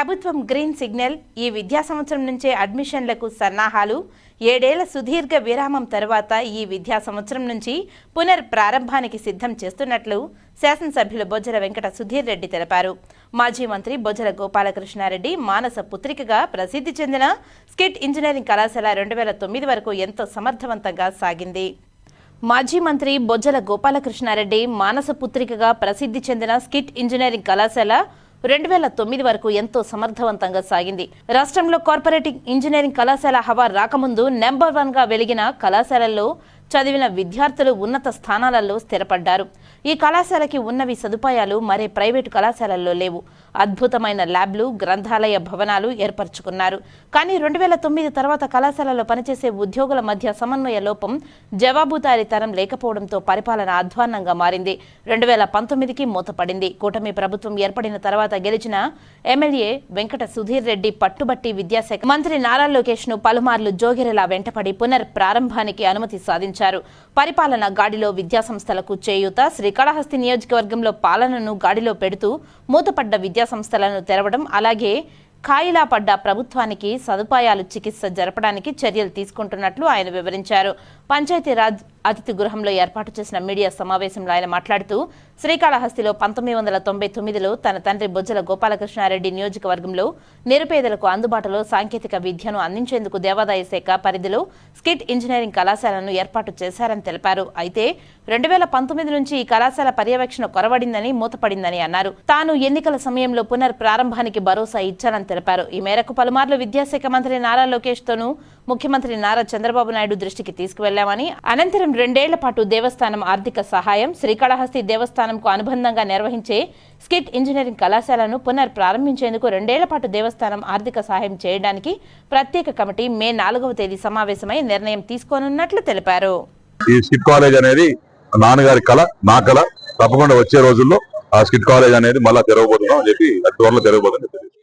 ప్రభుత్వం green signal ఈ విద్యా సంవత్సరం నుంచే అడ్మిషన్లకు సన్నాహాలు ఏడేళ్ళ సుదీర్ఘ విరామం తర్వాత ఈ విద్యా సంవత్సరం నుంచి పునర్ ప్రారంభానికి సిద్ధం చేస్తున్నట్లు శాసనసభ్యులు బొజ్జల వెంకట సుధీర్ రెడ్డి తెలిపారు. మాజీ మంత్రి బొజ్జల గోపాలకృష్ణారెడ్డి మానస పుత్రికగా ప్రసిద్ధి చెందిన స్కిట్ ఇంజనీరింగ్ కళాశాల రెండు వేల తొమ్మిది వరకు ఎంతో సమర్థవంతంగా సాగింది. మాజీ మంత్రి బొజ్జల గోపాలకృష్ణారెడ్డి మానస పుత్రికగా ప్రసిద్ధి చెందిన స్కిట్ ఇంజనీరింగ్ కళాశాల రెండు వేల తొమ్మిది వరకు ఎంతో సమర్థవంతంగా సాగింది. రాష్ట్రంలో కార్పొరేటింగ్ ఇంజనీరింగ్ కళాశాల హవా రాకముందు నెంబర్ వన్గా వెలిగిన కళాశాలల్లో చదివిన విద్యార్థులు ఉన్నత స్థానాలలో స్థిరపడ్డారు. ఈ కళాశాలకి ఉన్నవి సదుపాయాలు మరే ప్రైవేటు కళాశాలల్లో లేవు. అద్భుతమైన ల్యాబ్లు గ్రంథాలయ భవనాలు ఏర్పరచుకున్నారు. కానీ రెండు వేల తొమ్మిది తర్వాత కళాశాలలో పనిచేసే ఉద్యోగుల మధ్య సమన్వయ లోపం జవాబుదారీతనం లేకపోవడంతో పరిపాలన అధ్వాన్నంగా మారింది. రెండు వేల పంతొమ్మిదికి మూతపడింది. కూటమి ప్రభుత్వం ఏర్పడిన తర్వాత గెలిచిన ఎమ్మెల్యే వెంకట సుధీర్ రెడ్డి పట్టుబట్టి విద్యాశాఖ మంత్రి నారా లోకేష్ను పలుమార్లు జోగిరెలా వెంటపడి పునర్ ప్రారంభానికి అనుమతి సాధించారు. పరిపాలన గాడిలో విద్యాసంస్థలకు చేయూత శ్రీ శ్రీకాళహస్తి నియోజకవర్గంలో పాలనను గాడిలో పెడుతూ మూతపడ్డ విద్యాసంస్థలను తెరవడం అలాగే ఖాయిలా పడ్డ ప్రభుత్వానికి సదుపాయాలు చికిత్స జరపడానికి చర్యలు తీసుకుంటున్నట్లు ఆయన వివరించారు. పంచాయతీరాజ్ అతిథి గృహంలో ఏర్పాటు చేసిన మీడియా సమావేశంలో ఆయన మాట్లాడుతూ శ్రీకాళహస్తిలో పంతొమ్మిది వందల తొంభై తొమ్మిదిలో తన తండ్రి బొజ్జల గోపాలకృష్ణారెడ్డి నియోజకవర్గంలో నిరుపేదలకు అందుబాటులో సాంకేతిక విద్యను అందించేందుకు దేవాదాయ శాఖ పరిధిలో స్కిట్ ఇంజనీరింగ్ కళాశాలను ఏర్పాటు చేశారని తెలిపారు. అయితే రెండు వేల పంతొమ్మిది నుంచి ఈ కళాశాల పర్యవేక్షణ కొరవడిందని మూతపడిందని అన్నారు. తాను ఎన్నికల సమయంలో పునర్ ప్రారంభానికి భరోసా ఇచ్చానని తెలిపారు. ఈ మేరకు పలుమార్లు విద్యాశాఖ మంత్రి నారా లోకేష్ తోనూ ముఖ్యమంత్రి నారా చంద్రబాబు నాయుడు దృష్టికి తీసుకువెళ్ళామని అనంతరం రెండేళ్ళ పాటు దేవస్థానం ఆర్థిక సహాయం శ్రీకాళహస్తి దేవస్థానంకు అనుబంధంగా నిర్వహించే స్కిట్ ఇంజనీరింగ్ కళాశాలను పునర్ప్రారంభించేందుకు రెండేళ్ళ పాటు దేవస్థానం ఆర్థిక సహాయం చేయడానికి ప్రత్యేక కమిటీ మే నాలుగవ తేదీ సమావేశమై నిర్ణయం తీసుకోనున్నట్లు తెలిపారు. ఈ స్కిట్ కాలేజ్ అనేది నాన్నగారి కళ నా కళ. తప్పకుండా వచ్చే రోజుల్లో ఆ స్కిట్ కాలేజ్ అనేది మళ్ళీ తెరవబోతున్నాం అని చెప్పి అతి త్వరలో తెరవబోతుంది